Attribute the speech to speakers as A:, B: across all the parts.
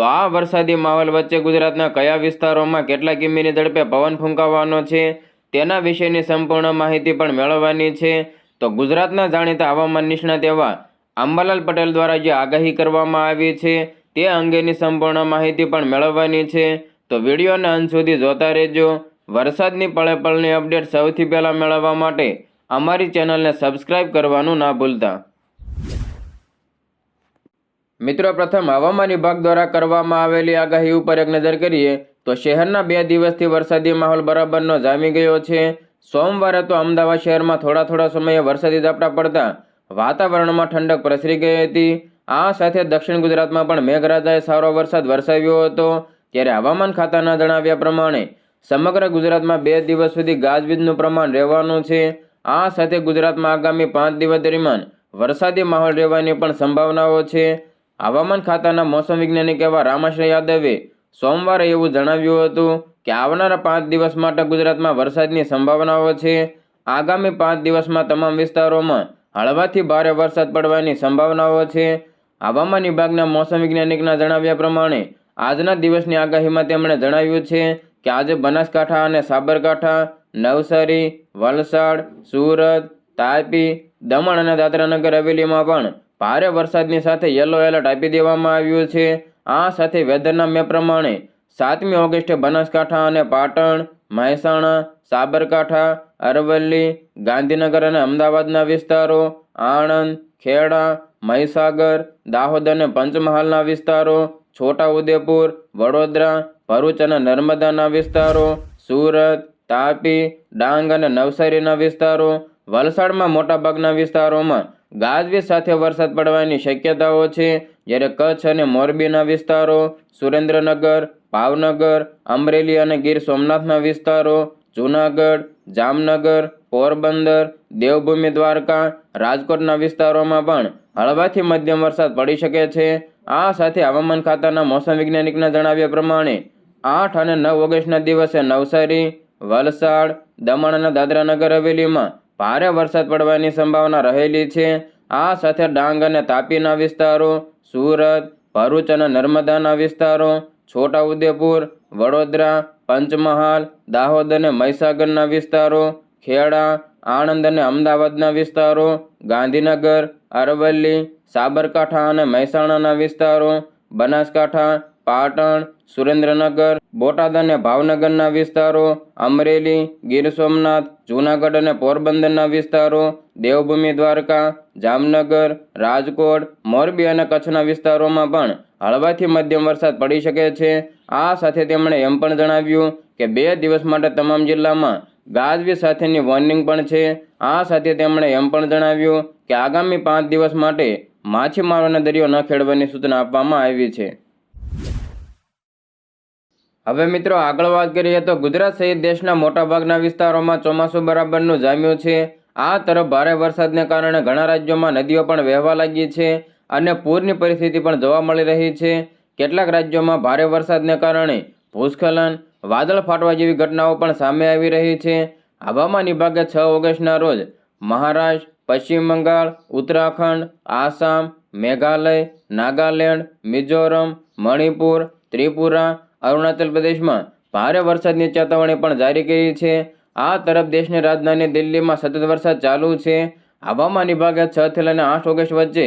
A: તો આ વરસાદી માહોલ વચ્ચે ગુજરાતના કયા વિસ્તારોમાં કેટલા કિમીની ઝડપે પવન ફૂંકાવાનો છે, તેના વિશેની સંપૂર્ણ માહિતી પણ મેળવવાની છે. તો ગુજરાતના જાણીતા હવામાન નિષ્ણાત એવા અંબાલાલ પટેલ દ્વારા જે આગાહી કરવામાં આવી છે, તે અંગેની સંપૂર્ણ માહિતી પણ મેળવવાની છે. તો વિડીયોના અંત સુધી જોતા રહેજો. વરસાદની પળે પળની અપડેટ સૌથી પહેલાં મેળવવા માટે અમારી ચેનલને સબસ્ક્રાઇબ કરવાનું ના ભૂલતા. મિત્રો, પ્રથમ હવામાન વિભાગ દ્વારા કરવામાં આવેલી આગાહી ઉપર એક નજર કરીએ તો શહેરના બે દિવસથી વરસાદી માહોલ બરાબરનો જામી ગયો છે. સોમવારે તો અમદાવાદ શહેરમાં થોડા થોડા સમયે વરસાદી ઝાપટા પડતા વાતાવરણમાં ઠંડક પ્રસરી ગઈ હતી. આ સાથે દક્ષિણ ગુજરાતમાં પણ મેઘરાજાએ સારો વરસાદ વરસાવ્યો હતો. ત્યારે હવામાન ખાતાના જણાવ્યા પ્રમાણે સમગ્ર ગુજરાતમાં બે દિવસ સુધી ગાજવીજનું પ્રમાણ રહેવાનું છે. આ સાથે ગુજરાતમાં આગામી પાંચ દિવસ દરમિયાન વરસાદી માહોલ રહેવાની પણ સંભાવનાઓ છે. હવામાન ખાતાના મોસમ વૈજ્ઞાનિક એવા રામાશ્રય યાદવે સોમવારે એવું જણાવ્યું હતું કે આવનારા પાંચ દિવસ માટે ગુજરાતમાં વરસાદની સંભાવનાઓ છે. આગામી પાંચ દિવસમાં તમામ વિસ્તારોમાં હળવાથી ભારે વરસાદ પડવાની સંભાવનાઓ છે. હવામાન વિભાગના મોસમ વૈજ્ઞાનિકના જણાવ્યા પ્રમાણે આજના દિવસની આગાહીમાં તેમણે જણાવ્યું છે કે આજે બનાસકાંઠા અને સાબરકાંઠા, નવસારી, વલસાડ, સુરત, તાપી, દમણ અને દાદરાનગર હવેલીમાં પણ ભારે વરસાદની સાથે યલો એલર્ટ આપી દેવામાં આવ્યું છે. આ સાથે વેધરના મેપ પ્રમાણે સાતમી ઓગસ્ટે બનાસકાંઠા અને પાટણ, મહેસાણા, સાબરકાંઠા, અરવલ્લી, ગાંધીનગર અને અમદાવાદના વિસ્તારો, આણંદ, ખેડા, મહીસાગર, દાહોદ અને પંચમહાલના વિસ્તારો, છોટાઉદેપુર, વડોદરા, ભરૂચ અને નર્મદાના વિસ્તારો, સુરત, તાપી, ડાંગ અને નવસારીના વિસ્તારો, વલસાડમાં મોટાભાગના વિસ્તારોમાં ગાજવીજ સાથે વરસાદ પડવાની શક્યતાઓ છે. જ્યારે કચ્છ અને મોરબીના વિસ્તારો, સુરેન્દ્રનગર, ભાવનગર, અમરેલી અને ગીર સોમનાથના વિસ્તારો, જૂનાગઢ, જામનગર, પોરબંદર, દેવભૂમિ દ્વારકા, રાજકોટના વિસ્તારોમાં પણ હળવાથી મધ્યમ વરસાદ પડી શકે છે. આ સાથે હવામાન ખાતાના મોસમ વૈજ્ઞાનિકના જણાવ્યા પ્રમાણે આઠ અને નવ ઓગસ્ટના દિવસે નવસારી, વલસાડ, દમણ અને દાદરાનગર હવેલીમાં ભારે વરસાદ પડવાની સંભાવના રહેલી છે. આ સાથે ડાંગ અને તાપીના વિસ્તારો, સુરત, ભરૂચ અને નર્મદાના વિસ્તારો, છોટાઉદેપુર, વડોદરા, પંચમહાલ, દાહોદ અને મહીસાગરના વિસ્તારો, ખેડા, આણંદ અને અમદાવાદના વિસ્તારો, ગાંધીનગર, અરવલ્લી, સાબરકાંઠા અને મહેસાણાના વિસ્તારો, બનાસકાંઠા, પાટણ, સુરેન્દ્રનગર બોટાદ અને ભાવનગરના વિસ્તારો, અમરેલી, ગીર સોમનાથ, જૂનાગઢ અને પોરબંદરના વિસ્તારો, દેવભૂમિ દ્વારકા, જામનગર, રાજકોટ, મોરબી અને કચ્છના વિસ્તારોમાં પણ હળવાથી મધ્યમ વરસાદ પડી શકે છે. આ સાથે તેમણે એમ પણ જણાવ્યું કે બે દિવસ માટે તમામ જિલ્લામાં ગાજવી સાથેની વોર્નિંગ પણ છે. આ સાથે તેમણે એમ પણ જણાવ્યું કે આગામી પાંચ દિવસ માટે માછીમારોને દરિયો ન ખેડવાની સૂચના આપવામાં આવી છે. હવે મિત્રો આગળ વાત કરીએ તો ગુજરાત સહિત દેશના મોટાભાગના વિસ્તારોમાં ચોમાસું બરાબરનું જામ્યું છે. આ તરફ ભારે વરસાદને કારણે ઘણા રાજ્યોમાં નદીઓ પણ વહેવા લાગી છે અને પૂરની પરિસ્થિતિ પણ જોવા મળી રહી છે. કેટલાક રાજ્યોમાં ભારે વરસાદને કારણે ભૂસ્ખલન, વાદળ ફાટવા જેવી ઘટનાઓ પણ સામે આવી રહી છે. હવામાન વિભાગે છ ઓગસ્ટના રોજ મહારાષ્ટ્ર, પશ્ચિમ બંગાળ, ઉત્તરાખંડ, આસામ, મેઘાલય, નાગાલેન્ડ, મિઝોરમ, મણિપુર, ત્રિપુરા અરુણાચલ પ્રદેશમાં ભારે વરસાદની ચેતવણી પણ જારી કરી છે. આ તરફ દેશની રાજધાની દિલ્હીમાં સતત વરસાદ ચાલુ છે. હવામાન વિભાગે છ થી લઈને આઠ ઓગસ્ટ વચ્ચે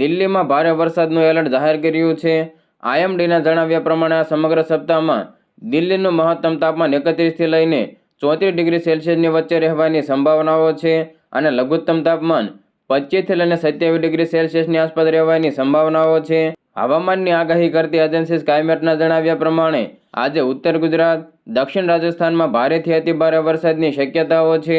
A: દિલ્હીમાં ભારે વરસાદનું એલર્ટ જાહેર કર્યું છે. આઈએમડીના જણાવ્યા પ્રમાણે આ સમગ્ર સપ્તાહમાં દિલ્હીનું મહત્તમ તાપમાન એકત્રીસથી લઈને ચોત્રીસ ડિગ્રી સેલ્સિયસની વચ્ચે રહેવાની સંભાવનાઓ છે અને લઘુત્તમ તાપમાન પચીસથી લઈને સત્યાવીસ ડિગ્રી સેલ્સિયસની આસપાસ રહેવાની સંભાવનાઓ છે. હવામાનની આગાહી કરતી એજન્સી સ્કાયમેટના જણાવ્યા પ્રમાણે, આજે ઉત્તર ગુજરાત, દક્ષિણ રાજસ્થાનમાં ભારેથી અતિભારે વરસાદની શક્યતાઓ છે.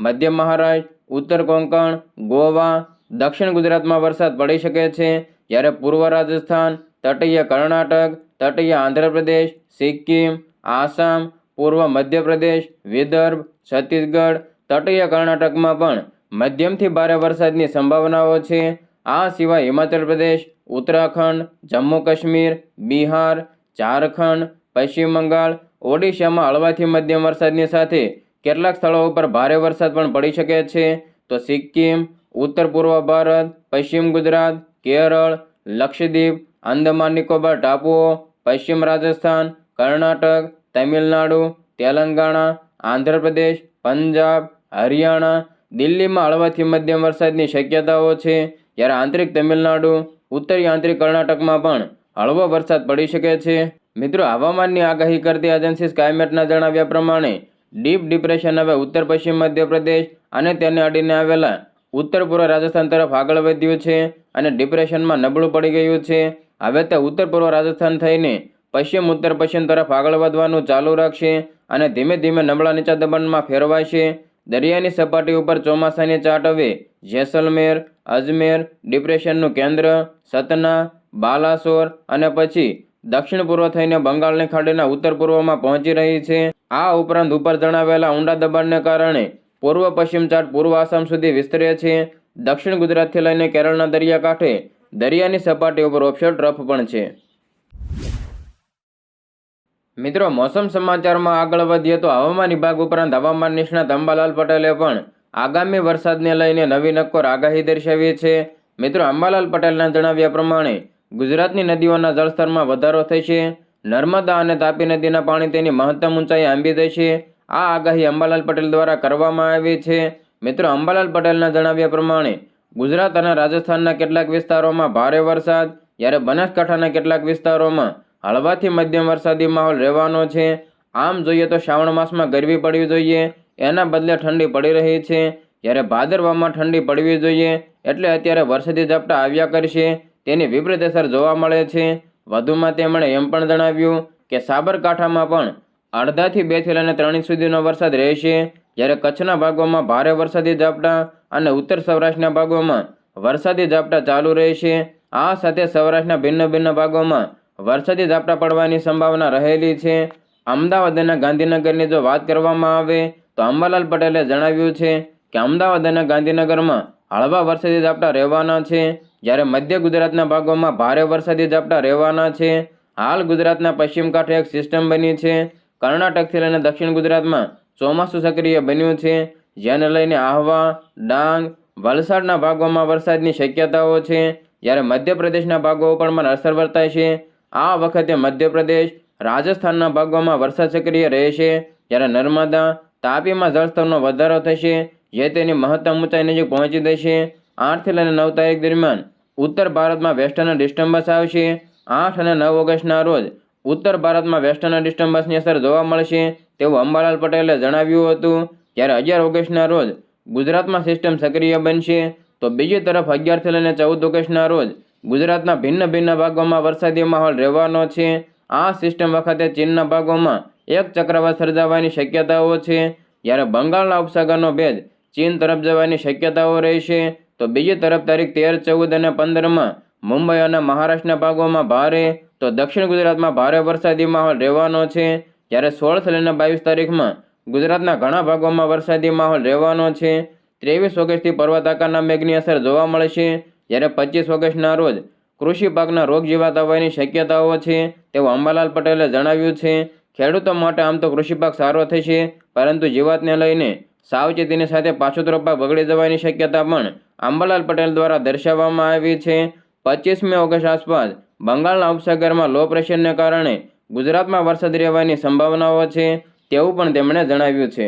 A: મધ્ય મહારાષ્ટ્ર, ઉત્તર કોંકણ, ગોવા, દક્ષિણ ગુજરાતમાં વરસાદ પડી શકે છે. જ્યારે પૂર્વ રાજસ્થાન, તટીય કર્ણાટક, તટીય આંધ્રપ્રદેશ, સિક્કિમ, આસામ, પૂર્વ મધ્યપ્રદેશ, વિદર્ભ, છત્તીસગઢ, તટીય કર્ણાટકમાં પણ મધ્યમથી ભારે વરસાદની સંભાવનાઓ છે. આ સિવાય હિમાચલ પ્રદેશ ઉત્તરાખંડ, જમ્મુ કાશ્મીર, બિહાર, ઝારખંડ, પશ્ચિમ બંગાળ, ઓડિશામાં હળવાથી મધ્યમ વરસાદની સાથે કેટલાક સ્થળો ઉપર ભારે વરસાદ પણ પડી શકે છે. તો સિક્કિમ, ઉત્તર પૂર્વ ભારત, પશ્ચિમ ગુજરાત, કેરળ, લક્ષદ્વીપ, આંદામાન, નિકોબાર, ટાપુઓ, પશ્ચિમ રાજસ્થાન, કર્ણાટક, તમિલનાડુ, તેલંગાણા, આંધ્રપ્રદેશ, પંજાબ, હરિયાણા, દિલ્હીમાં હળવાથી મધ્યમ વરસાદની શક્યતાઓ છે. જ્યારે આંતરિક તમિલનાડુ ઉત્તરી આંતરિક કર્ણાટકમાં પણ હળવો વરસાદ પડી શકે છે. મિત્રો, હવામાનની આગાહી કરતી એજન્સી સ્કાયમેટના જણાવ્યા પ્રમાણે, ડીપ ડિપ્રેશન હવે ઉત્તર પશ્ચિમ મધ્યપ્રદેશ અને તેને અડીને આવેલા ઉત્તર પૂર્વ રાજસ્થાન તરફ આગળ વધ્યું છે અને ડિપ્રેશનમાં નબળું પડી ગયું છે. હવે તે ઉત્તર પૂર્વ રાજસ્થાન થઈને પશ્ચિમ ઉત્તર પશ્ચિમ તરફ આગળ વધવાનું ચાલુ રાખશે અને ધીમે ધીમે નબળા નીચા દબાણમાં ફેરવાશે. દરિયાની સપાટી ઉપર ચોમાસાની ચાટ હવે જેસલમેર અજમેર ડિપ્રેશનનું કેન્દ્ર, સતના, બાલાસોર અને પછી દક્ષિણ પૂર્વ થઈને બંગાળની ખાડીના ઉત્તર પૂર્વમાં પહોંચી રહી છે. આ ઉપરાંત ઉપર જણાવેલા ઊંડા દબાણને કારણે પૂર્વ પશ્ચિમ ચાટ પૂર્વ આસામ સુધી વિસ્તરે છે. દક્ષિણ ગુજરાતથી લઈને કેરળના દરિયાકાંઠે દરિયાની સપાટી ઉપર ઓફશોર ટ્રફ પણ છે. મિત્રો, મોસમ સમાચારમાં આગળ વધીએ તો હવામાન વિભાગ ઉપરાંત હવામાન નિષ્ણાત અંબાલાલ પટેલે પણ આગામી વરસાદને લઈને નવી નક્કોર આગાહી દર્શાવી છે. મિત્રો, અંબાલાલ પટેલના જણાવ્યા પ્રમાણે, ગુજરાતની નદીઓના જળસ્તરમાં વધારો થશે નર્મદા અને તાપી નદીના પાણી તેની મહત્તમ ઊંચાઈ આંબી દેશે આ આગાહી અંબાલાલ પટેલ દ્વારા કરવામાં આવી છે. મિત્રો, અંબાલાલ પટેલના જણાવ્યા પ્રમાણે, ગુજરાત અને રાજસ્થાનના કેટલાક વિસ્તારોમાં ભારે વરસાદ, જ્યારે બનાસકાંઠાના કેટલાક વિસ્તારોમાં હળવાથી મધ્યમ વરસાદી માહોલ રહેવાનો છે. આમ જોઈએ તો શ્રાવણ માસમાં ગરમી પડવી જોઈએ. એના બદલે ઠંડી પડી રહી છે. જ્યારે ભાદરવામાં ઠંડી પડવી જોઈએ, એટલે અત્યારે વરસાદી ઝાપટા આવ્યા કરશે. તેની વિપરીત અસર જોવા મળે છે. વધુમાં તેમણે એમ પણ જણાવ્યું કે સાબરકાંઠામાં પણ અડધાથી બેથી લઈને ત્રણ ઇંચ સુધીનો વરસાદ રહેશે. જ્યારે કચ્છના ભાગોમાં ભારે વરસાદી ઝાપટા અને ઉત્તર સૌરાષ્ટ્રના ભાગોમાં વરસાદી ઝાપટા ચાલુ રહેશે. આ સાથે સૌરાષ્ટ્રના ભિન્ન ભિન્ન ભાગોમાં વરસાદી ઝાપટા પડવાની સંભાવના રહેલી છે. અમદાવાદ અને ગાંધીનગરની જો વાત કરવામાં આવે તો અંબાલાલ પટેલે જણાવ્યું છે કે અમદાવાદ અને ગાંધીનગરમાં હળવા વરસાદી ઝાપટા રહેવાના છે. જ્યારે મધ્ય ગુજરાતના ભાગોમાં ભારે વરસાદી ઝાપટા રહેવાના છે. હાલ ગુજરાતના પશ્ચિમ કાંઠે એક સિસ્ટમ બની છે. કર્ણાટકથી લઈને દક્ષિણ ગુજરાતમાં ચોમાસું સક્રિય બન્યું છે. જેને લઈને આહવા, ડાંગ, વલસાડના ભાગોમાં વરસાદની શક્યતાઓ છે. જ્યારે મધ્યપ્રદેશના ભાગો ઉપર પણ અસર વર્તાય છે. આ વખતે મધ્યપ્રદેશ, રાજસ્થાનના ભાગોમાં વરસાદ સક્રિય રહેશે. જ્યારે નર્મદા તાપીમાં જળસ્તરનો વધારો થશે, જે તેની મહત્તમ ઊંચાઈ નજીક પહોંચી દેશે. આઠથી લઈને નવ તારીખ દરમિયાન ઉત્તર ભારતમાં વેસ્ટર્ન ડિસ્ટર્બન્સ આવશે. આઠ અને નવ ઓગસ્ટના રોજ ઉત્તર ભારતમાં વેસ્ટર્ન ડિસ્ટર્બન્સની અસર જોવા મળશે તેવું અંબાલાલ પટેલે જણાવ્યું હતું. જ્યારે અગિયાર ઓગસ્ટના રોજ ગુજરાતમાં સિસ્ટમ સક્રિય બનશે, તો બીજી તરફ અગિયારથી લઈને ચૌદ ઓગસ્ટના રોજ ગુજરાતના ભિન્ન ભિન્ન ભાગોમાં વરસાદી માહોલ રહેવાનો છે. આ સિસ્ટમ વખતે ચીનના ભાગોમાં એક ચક્રવાત સર્જાવાની શક્યતાઓ છે. જ્યારે બંગાળના ઉપસાગરનો ભેદ ચીન તરફ જવાની શક્યતાઓ રહેશે તો બીજી તરફ તારીખ તેર, ચૌદ અને પંદરમાં મુંબઈ અને મહારાષ્ટ્રના ભાગોમાં ભારે, તો દક્ષિણ ગુજરાતમાં ભારે વરસાદી માહોલ રહેવાનો છે. જ્યારે સોળથી લઈને બાવીસ તારીખમાં ગુજરાતના ઘણા ભાગોમાં વરસાદી માહોલ રહેવાનો છે. ત્રેવીસ ઓગસ્ટથી પર્વતાકારના મેઘની અસર જોવા મળશે જ્યારે પચીસ ઓગસ્ટના રોજ કૃષિ પાકના રોગ જીવાત આવવાની શક્યતાઓ છે, તેવું અંબાલાલ પટેલે જણાવ્યું છે. ખેડૂતો માટે આમ તો કૃષિ પાક સારો થશે પરંતુ જીવાતને લઈને સાવચેતીની સાથે પાછોતરો પાક બગડી જવાની શક્યતા પણ આંબાલાલ પટેલ દ્વારા દર્શાવવામાં આવી છે. પચીસમી ઓગસ્ટ આસપાસ બંગાળના ઉપસાગરમાં લો પ્રેશરને કારણે ગુજરાતમાં વરસાદ રહેવાની સંભાવનાઓ છે, તેવું પણ તેમણે જણાવ્યું છે.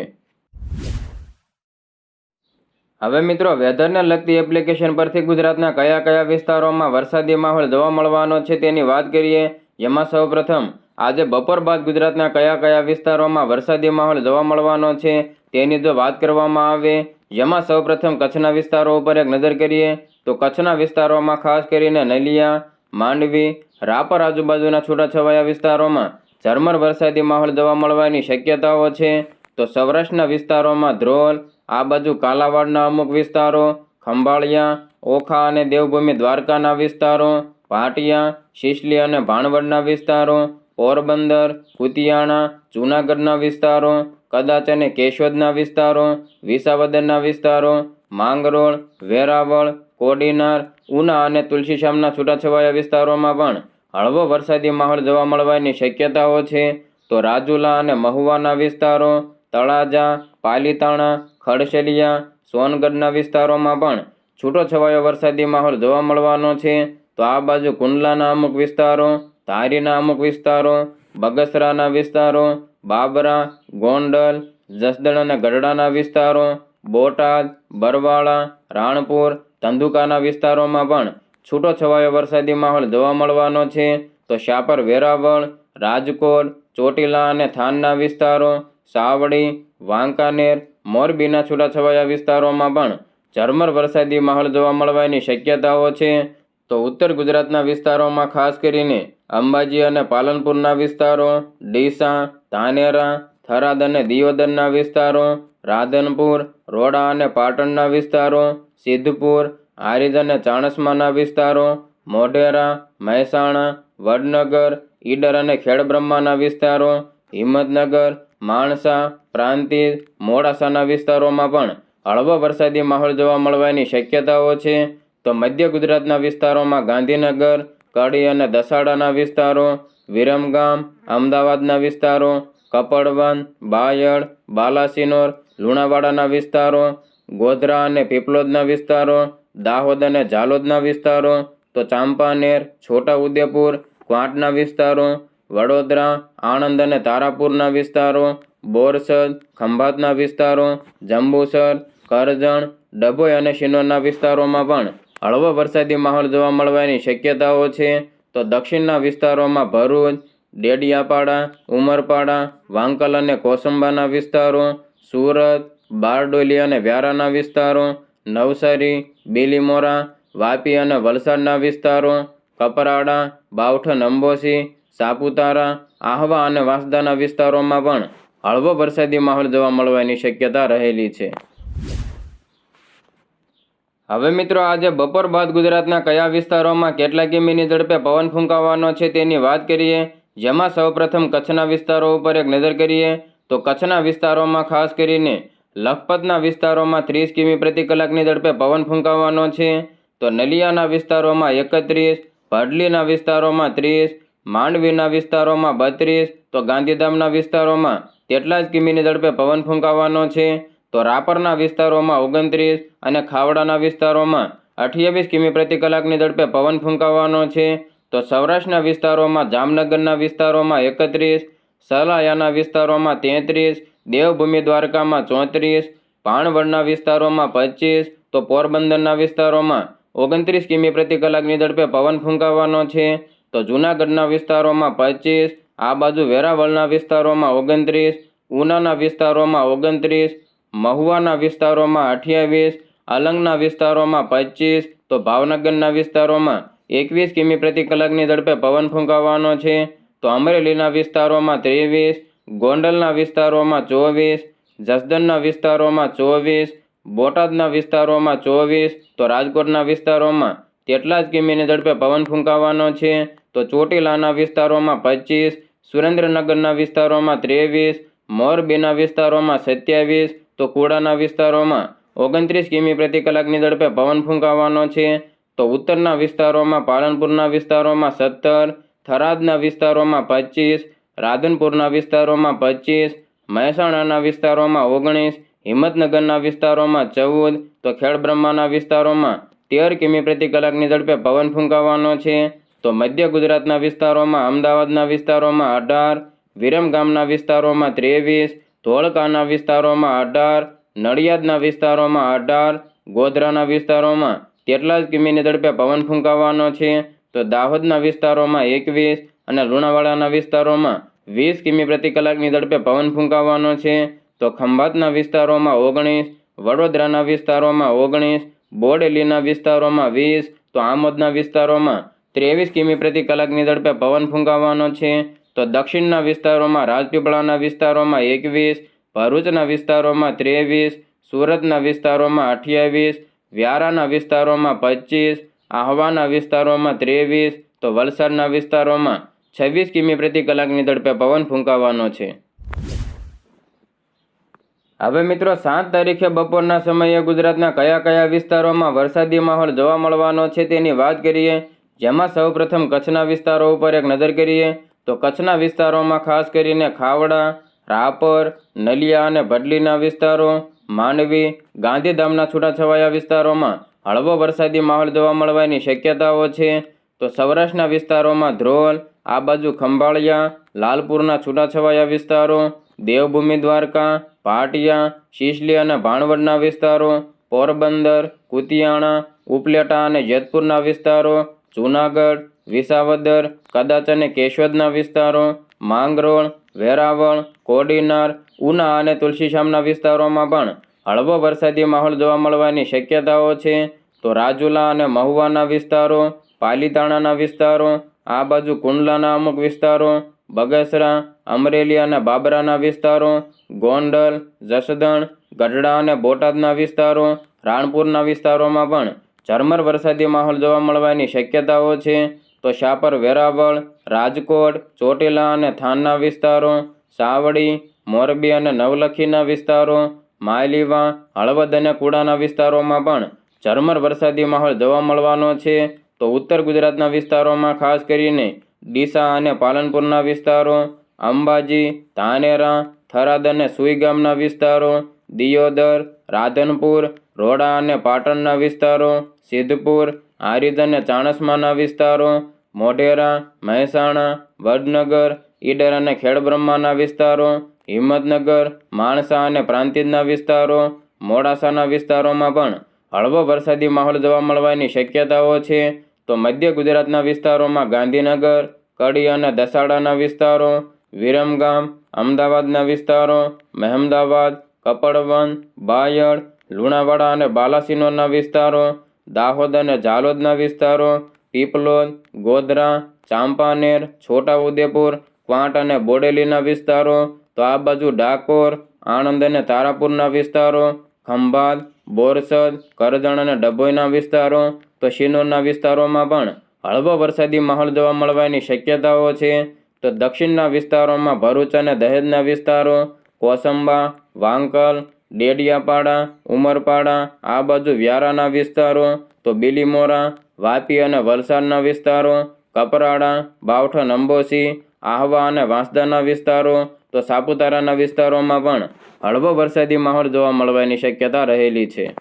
A: હવે મિત્રો વેધરને લગતી એપ્લિકેશન પરથી ગુજરાતના કયા કયા વિસ્તારોમાં વરસાદી માહોલ જોવા મળવાનો છે તેની વાત કરીએ. જેમાં સૌપ્રથમ આજે બપોર બાદ ગુજરાતના કયા કયા વિસ્તારોમાં વરસાદી માહોલ જોવા મળવાનો છે તેની જો વાત કરવામાં આવે, જેમાં સૌપ્રથમ કચ્છના વિસ્તારો ઉપર એક નજર કરીએ, તો કચ્છના વિસ્તારોમાં ખાસ કરીને નલિયા, માંડવી, રાપર આજુબાજુના છૂટાછવાયા વિસ્તારોમાં ઝરમર વરસાદી માહોલ જોવા મળવાની શક્યતાઓ છે. તો સૌરાષ્ટ્રના વિસ્તારોમાં ધ્રોલ, આ બાજુ કાલાવાડના અમુક વિસ્તારો, ખંભાળિયા, ઓખા અને દેવભૂમિ દ્વારકાના વિસ્તારો ભાટિયા શિશલી અને ભાણવડના વિસ્તારો પોરબંદર, કુતિયાણા, જૂનાગઢના વિસ્તારો, કદાચ અને કેશોદના વિસ્તારો, વિસાવદરના વિસ્તારો, માંગરોળ, વેરાવળ, કોડીનાર, ઉના અને તુલસીશ્યામના છૂટાછવાયા વિસ્તારોમાં પણ હળવો વરસાદી માહોલ જોવા મળવાની શક્યતાઓ છે. તો રાજુલા અને મહુવાના વિસ્તારો, તળાજા, પાલીતાણા ખડશેલિયા સોનગઢના વિસ્તારોમાં પણ છૂટો છવાયો વરસાદી માહોલ જોવા મળવાનો છે. તો આ બાજુ કુંડલાના અમુક વિસ્તારો ધારીના અમુક વિસ્તારો, બગસરાના વિસ્તારો, બાબરા, ગોંડલ, જસદણ અને ગઢડાના વિસ્તારો, બોટાદ, બરવાળા, રાણપુર, ધંધુકાના વિસ્તારોમાં પણ છૂટો છવાયો વરસાદી માહોલ જોવા મળવાનો છે. તો શાપર વેરાવળ, રાજકોટ, ચોટીલા અને થાનના વિસ્તારો, સાવડી, વાંકાનેર, મોરબીના છૂટાછવાયા વિસ્તારોમાં પણ ઝરમર વરસાદી માહોલ જોવા મળવાની શક્યતાઓ છે. તો ઉત્તર ગુજરાતના વિસ્તારોમાં ખાસ કરીને અંબાજી અને પાલનપુરના વિસ્તારો, ડીસા, ધાનેરા, થરાદ અને દિયોદરના વિસ્તારો, રાધનપુર, રોડા અને પાટણના વિસ્તારો, સિદ્ધપુર, હારીજ અને ચાણસ્માના વિસ્તારો, મોઢેરા, મહેસાણા, વડનગર, ઈડર અને ખેડબ્રહ્માના વિસ્તારો, હિંમતનગર, માણસા, પ્રાંતિજ, મોડાસાના વિસ્તારોમાં પણ હળવો વરસાદી માહોલ જોવા મળવાની શક્યતાઓ છે. તો મધ્ય ગુજરાતના વિસ્તારોમાં ગાંધીનગર, કડી અને દસાડાના વિસ્તારો, વિરમગામ, અમદાવાદના વિસ્તારો કપડવન બાયડ, બાલાસિનોર, લુણાવાડાના વિસ્તારો, ગોધરા અને પીપલોદના વિસ્તારો, દાહોદ અને ઝાલોદના વિસ્તારો, તો ચાંપાનેર, છોટાઉદેપુર, ક્વાંટના વિસ્તારો, વડોદરા, આણંદ અને તારાપુરના વિસ્તારો, બોરસદ, ખંભાતના વિસ્તારો, જંબુસર, કરજણ, ડભોઈ અને શિનોરના વિસ્તારોમાં પણ હળવો વરસાદી માહોલ જોવા મળવાની શક્યતાઓ છે, તો દક્ષિણના વિસ્તારોમાં ભરૂચ, ડેડિયાપાડા, ઉમરપાડા, વાંકલ અને કોસંબાના વિસ્તારો, સુરત, બારડોલી અને વ્યારાના વિસ્તારો, નવસારી, બીલીમોરા, વાપી અને વલસાડના વિસ્તારો, કપરાડા બાવઠન અંબોસી સાપુતારા, આહવા અને વાંસદાના વિસ્તારોમાં પણ હળવો વરસાદી માહોલ જોવા મળવાની શક્યતા રહેલી છે. હવે મિત્રો આજે બપોર બાદ ગુજરાતના કયા વિસ્તારોમાં કેટલા કિમીની ઝડપે પવન ફૂંકાવાનો છે તેની વાત કરીએ. જેમાં સૌપ્રથમ કચ્છના વિસ્તારો ઉપર એક નજર કરીએ તો કચ્છના વિસ્તારોમાં ખાસ કરીને લખપતના વિસ્તારોમાં ત્રીસ કિમી પ્રતિ કલાકની ઝડપે પવન ફૂંકાવાનો છે. તો નલિયાના વિસ્તારોમાં એકત્રીસ, ભડલીના વિસ્તારોમાં ત્રીસ, માંડવીના વિસ્તારોમાં બત્રીસ, તો ગાંધીધામના વિસ્તારોમાં તેટલા જ કિમીની ઝડપે પવન ફૂંકાવાનો છે. તો રાપરના વિસ્તારોમાં ઓગણત્રીસ અને ખાવડાના વિસ્તારોમાં અઠ્યાવીસ કિમી પ્રતિ કલાકની ઝડપે પવન ફૂંકાવાનો છે. તો સૌરાષ્ટ્રના વિસ્તારોમાં જામનગરના વિસ્તારોમાં એકત્રીસ, સલાયાના વિસ્તારોમાં તેત્રીસ, દેવભૂમિ દ્વારકામાં ચોત્રીસ ભાણવડના વિસ્તારોમાં પચીસ, તો પોરબંદરના વિસ્તારોમાં ઓગણત્રીસ કિમી પ્રતિ કલાકની ઝડપે પવન ફૂંકાવાનો છે. તો જૂનાગઢના વિસ્તારોમાં પચીસ, આ બાજુ વેરાવળના વિસ્તારોમાં ઓગણત્રીસ, ઉનાના વિસ્તારોમાં ઓગણત્રીસ મહુવાના વિસ્તારોમાં અઠ્યાવીસ અલંગના વિસ્તારોમાં પચીસ તો ભાવનગરના વિસ્તારોમાં એકવીસ કિમી પ્રતિ કલાકની ઝડપે પવન ફૂંકાવાનો છે. તો અમરેલીના વિસ્તારોમાં ત્રેવીસ, ગોંડલના વિસ્તારોમાં ચોવીસ, જસદણના વિસ્તારોમાં ચોવીસ, બોટાદના વિસ્તારોમાં ચોવીસ, તો રાજકોટના વિસ્તારોમાં તેટલા જ કિમીની ઝડપે પવન ફૂંકાવાનો છે. તો ચોટીલાના વિસ્તારોમાં પચીસ સુરેન્દ્રનગરના વિસ્તારોમાં ત્રેવીસ, મોરબીના વિસ્તારોમાં સત્યાવીસ તો કુડાના વિસ્તારોમાં ઓગણત્રીસ કિમી પ્રતિ કલાકની ઝડપે પવન ફૂંકાવાનો છે. તો ઉત્તરના વિસ્તારોમાં પાલનપુરના વિસ્તારોમાં સત્તર, થરાદના વિસ્તારોમાં પચીસ, રાધનપુરના વિસ્તારોમાં પચીસ, મહેસાણાના વિસ્તારોમાં ઓગણીસ, હિંમતનગરના વિસ્તારોમાં ચૌદ, તો ખેડબ્રહ્માના વિસ્તારોમાં તેર કિમી પ્રતિ કલાકની ઝડપે પવન ફૂંકાવાનો છે. તો મધ્ય ગુજરાતના વિસ્તારોમાં અમદાવાદના વિસ્તારોમાં અઢાર, વિરમગામના વિસ્તારોમાં ત્રેવીસ ધોળકાના વિસ્તારોમાં અઢાર, નડિયાદના વિસ્તારોમાં અઢાર, ગોધરાના વિસ્તારોમાં તેટલા જ કિમીની ઝડપે પવન ફૂંકાવાનો છે. તો દાહોદના વિસ્તારોમાં એકવીસ અને લુણાવાડાના વિસ્તારોમાં વીસ કિમી પ્રતિ કલાકની ઝડપે પવન ફૂંકાવાનો છે. તો ખંભાતના વિસ્તારોમાં ઓગણીસ, વડોદરાના વિસ્તારોમાં ઓગણીસ, બોડેલીના વિસ્તારોમાં વીસ, તો આમોદના વિસ્તારોમાં ત્રેવીસ કિમી પ્રતિ કલાકની ઝડપે પવન ફૂંકાવાનો છે. તો દક્ષિણના વિસ્તારોમાં રાજપીપળાના વિસ્તારોમાં એકવીસ, ભરૂચના વિસ્તારોમાં ત્રેવીસ, સુરતના વિસ્તારોમાં અઠ્યાવીસ, વ્યારાના વિસ્તારોમાં પચીસ, આહવાના વિસ્તારોમાં ત્રેવીસ, તો વલસાડના વિસ્તારોમાં છવ્વીસ કિમી પ્રતિ કલાકની ઝડપે પવન ફૂંકાવાનો છે. હવે મિત્રો સાત તારીખે બપોરના સમયે ગુજરાતના કયા કયા વિસ્તારોમાં વરસાદી માહોલ જોવા મળવાનો છે તેની વાત કરીએ. જેમાં સૌપ્રથમ કચ્છના વિસ્તારો ઉપર એક નજર કરીએ. તો કચ્છના વિસ્તારોમાં ખાસ કરીને ખાવડા, રાપર, નલિયા અને ભડલીના વિસ્તારો, માંડવી, ગાંધીધામના છૂટાછવાયા વિસ્તારોમાં હળવો વરસાદી માહોલ જોવા મળવાની શક્યતાઓ છે. તો સૌરાષ્ટ્રના વિસ્તારોમાં ધ્રોલ, આ બાજુ ખંભાળિયા, લાલપુરના છૂટાછવાયા વિસ્તારો, દેવભૂમિ દ્વારકા, પાટિયા, શિશલી અને ભાણવડના વિસ્તારો, પોરબંદર, કુતિયાણા, ઉપલેટા અને જેતપુરના વિસ્તારો, જૂનાગઢ વિસાવદર, કદાચ અને કેશોદના વિસ્તારો, માંગરોળ, વેરાવળ, કોડીનાર, ઉના અને તુલસીશામના વિસ્તારોમાં પણ હળવો વરસાદી માહોલ જોવા મળવાની શક્યતાઓ છે. તો રાજુલા અને મહુવાના વિસ્તારો, પાલીતાણાના વિસ્તારો, આ બાજુ કુંડલાના અમુક વિસ્તારો, બગસરા, અમરેલી અને બાબરાના વિસ્તારો, ગોંડલ, જસદણ, ગઢડા અને બોટાદના વિસ્તારો, રાણપુરના વિસ્તારોમાં પણ ઝરમર વરસાદી માહોલ જોવા મળવાની શક્યતાઓ છે. તો શાપર વેરાવળ, રાજકોટ, ચોટીલા અને થાનના વિસ્તારો, સાવડી, મોરબી અને નવલખીના વિસ્તારો, માયલીવા, હળવદ અને કુડાના વિસ્તારોમાં પણ ઝરમર વરસાદી માહોલ જોવા મળવાનો છે. તો ઉત્તર ગુજરાતના વિસ્તારોમાં ખાસ કરીને ડીસા અને પાલનપુરના વિસ્તારો, અંબાજી, ધાનેરા, થરાદ અને સુઈ ગામના વિસ્તારો, દિયોદર, રાધનપુર, રોડા અને પાટણના વિસ્તારો, સિદ્ધપુર હારીજ અને ચાણસમાના વિસ્તારો, મોઢેરા, મહેસાણા, વડનગર, ઈડર અને ખેડબ્રહ્માના વિસ્તારો, હિંમતનગર, માણસા અને પ્રાંતિજના વિસ્તારો, મોડાસાના વિસ્તારોમાં પણ હળવો વરસાદી માહોલ જોવા મળવાની શક્યતાઓ છે. તો મધ્ય ગુજરાતના વિસ્તારોમાં ગાંધીનગર, કડી અને દસાડાના વિસ્તારો, વિરમગામ, અમદાવાદના વિસ્તારો, મહેમદાવાદ કપડવન બાયડ, લુણાવાડા અને બાલાસિનોરના વિસ્તારો દાહોદ અને ઝાલોદના વિસ્તારો પીપલોદ ગોધરા, ચાંપાનેર, છોટાઉદેપુર, ક્વાંટ અને બોડેલીના વિસ્તારો, તો આ બાજુ ડાકોર, આણંદ અને તારાપુરના વિસ્તારો, ખંભાત, બોરસદ, કરજણ અને ડભોઈના વિસ્તારો, તો શિનોરના વિસ્તારોમાં પણ હળવો વરસાદી માહોલ જોવા મળવાની શક્યતાઓ છે. તો દક્ષિણના વિસ્તારોમાં ભરૂચ અને દહેજના વિસ્તારો, કોસંબા, વાંકલ ડેડિયાપાડા, ઉમરપાડા, આ બાજુ વ્યારાના વિસ્તારો, તો બિલીમોરા, વાપી અને વલસાડના વિસ્તારો, કપરાડા બાવઠન અંબોસી આહવા અને વાંસદાના વિસ્તારો, તો સાપુતારાના વિસ્તારોમાં પણ હળવો વરસાદી માહોલ જોવા મળવાની શક્યતા રહેલી છે.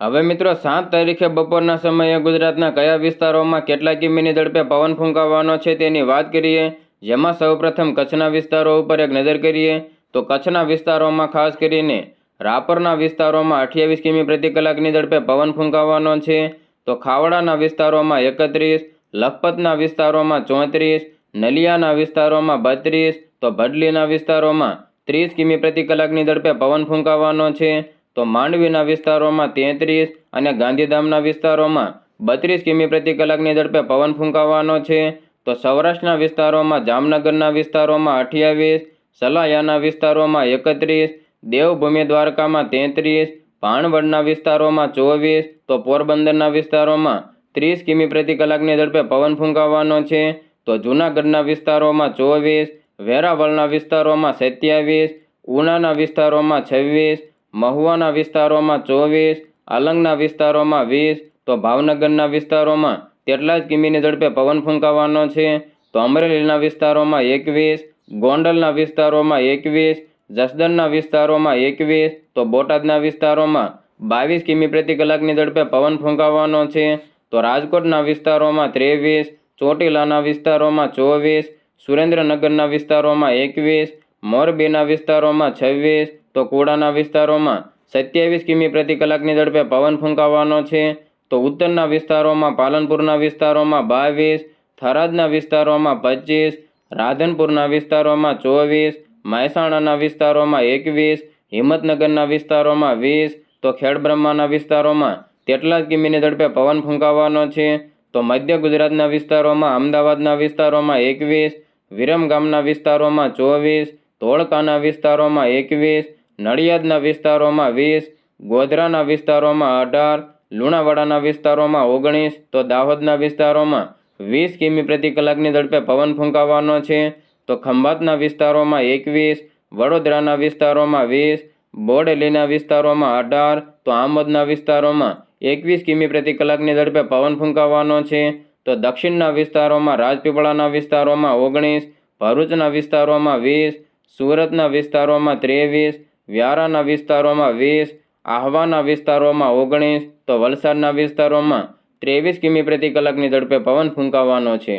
A: હવે મિત્રો, સાત તારીખે બપોરના સમયે ગુજરાતના કયા વિસ્તારોમાં કેટલા કિમીની ઝડપે પવન ફૂંકાવાનો છે તેની વાત કરીએ. જેમાં સૌપ્રથમ કચ્છના વિસ્તારો ઉપર એક નજર કરીએ. તો કચ્છના વિસ્તારોમાં ખાસ કરીને રાપરના વિસ્તારોમાં અઠ્યાવીસ કિમી પ્રતિ કલાકની ઝડપે પવન ફૂંકાવાનો છે. તો ખાવડાના વિસ્તારોમાં એકત્રીસ, લખપતના વિસ્તારોમાં ચોત્રીસ, નલિયાના વિસ્તારોમાં બત્રીસ, તો ભડલીના વિસ્તારોમાં ત્રીસ કિમી પ્રતિ કલાકની ઝડપે પવન ફૂંકાવાનો છે. તો માંડવીના વિસ્તારોમાં તેત્રીસ અને ગાંધીધામના વિસ્તારોમાં બત્રીસ કિમી પ્રતિ કલાકની ઝડપે પવન ફૂંકાવાનો છે. તો સૌરાષ્ટ્રના વિસ્તારોમાં જામનગરના વિસ્તારોમાં અઠ્યાવીસ સલાયાના વિસ્તારોમાં એકત્રીસ, દેવભૂમિ દ્વારકામાં તેત્રીસ ભાણવડના વિસ્તારોમાં ચોવીસ, તો પોરબંદરના વિસ્તારોમાં ત્રીસ કિમી પ્રતિ કલાકની ઝડપે પવન ફૂંકાવાનો છે. તો જૂનાગઢના વિસ્તારોમાં ચોવીસ, વેરાવળના વિસ્તારોમાં સત્યાવીસ, ઉનાના વિસ્તારોમાં છવ્વીસ, મહુવાના વિસ્તારોમાં ચોવીસ અલંગના વિસ્તારોમાં વીસ, તો ભાવનગરના વિસ્તારોમાં તેટલા જ કિમીની ઝડપે પવન ફૂંકાવાનો છે. તો અમરેલીના વિસ્તારોમાં એકવીસ ગોંડલના વિસ્તારોમાં એકવીસ, જસદણના વિસ્તારોમાં એકવીસ, તો બોટાદના વિસ્તારોમાં બાવીસ કિમી પ્રતિ કલાકની ઝડપે પવન ફૂંકાવાનો છે. તો રાજકોટના વિસ્તારોમાં ત્રેવીસ, ચોટીલાના વિસ્તારોમાં ચોવીસ, સુરેન્દ્રનગરના વિસ્તારોમાં એકવીસ, મોરબીના વિસ્તારોમાં છવ્વીસ, તો કુડાના વિસ્તારોમાં સત્યાવીસ કિમી પ્રતિ કલાકની ઝડપે પવન ફૂંકાવાનો છે. તો ઉત્તરના વિસ્તારોમાં પાલનપુરના વિસ્તારોમાં બાવીસ, થરાદના વિસ્તારોમાં પચીસ રાધનપુરના વિસ્તારોમાં ચોવીસ, મહેસાણાના વિસ્તારોમાં એકવીસ, હિંમતનગરના વિસ્તારોમાં વીસ, તો ખેડબ્રહ્માના વિસ્તારોમાં તેટલા જ કિમીની ઝડપે પવન ફૂંકાવાનો છે. તો મધ્ય ગુજરાતના વિસ્તારોમાં, અમદાવાદના વિસ્તારોમાં એકવીસ વિરમગામના વિસ્તારોમાં ચોવીસ, ધોળકાના વિસ્તારોમાં એકવીસ, નડિયાદના વિસ્તારોમાં વીસ, ગોધરાના વિસ્તારોમાં અઢાર, લુણાવાડાના વિસ્તારોમાં ઓગણીસ, તો દાહોદના વિસ્તારોમાં વીસ કિમી પ્રતિ કલાકની ઝડપે પવન ફૂંકાવાનો છે. તો ખંભાતના વિસ્તારોમાં એકવીસ, વડોદરાના વિસ્તારોમાં વીસ, બોડેલીના વિસ્તારોમાં અઢાર, તો આમોદના વિસ્તારોમાં એકવીસ કિમી પ્રતિ કલાકની ઝડપે પવન ફૂંકાવાનો છે. તો દક્ષિણના વિસ્તારોમાં રાજપીપળાના વિસ્તારોમાં ઓગણીસ, ભરૂચના વિસ્તારોમાં વીસ, સુરતના વિસ્તારોમાં ત્રેવીસ, વ્યારાના વિસ્તારોમાં વીસ, આહવાના વિસ્તારોમાં ઓગણીસ, તો વલસાડના વિસ્તારોમાં ત્રેવીસ કિમી પ્રતિ કલાકની ઝડપે પવન ફૂંકાવાનો છે.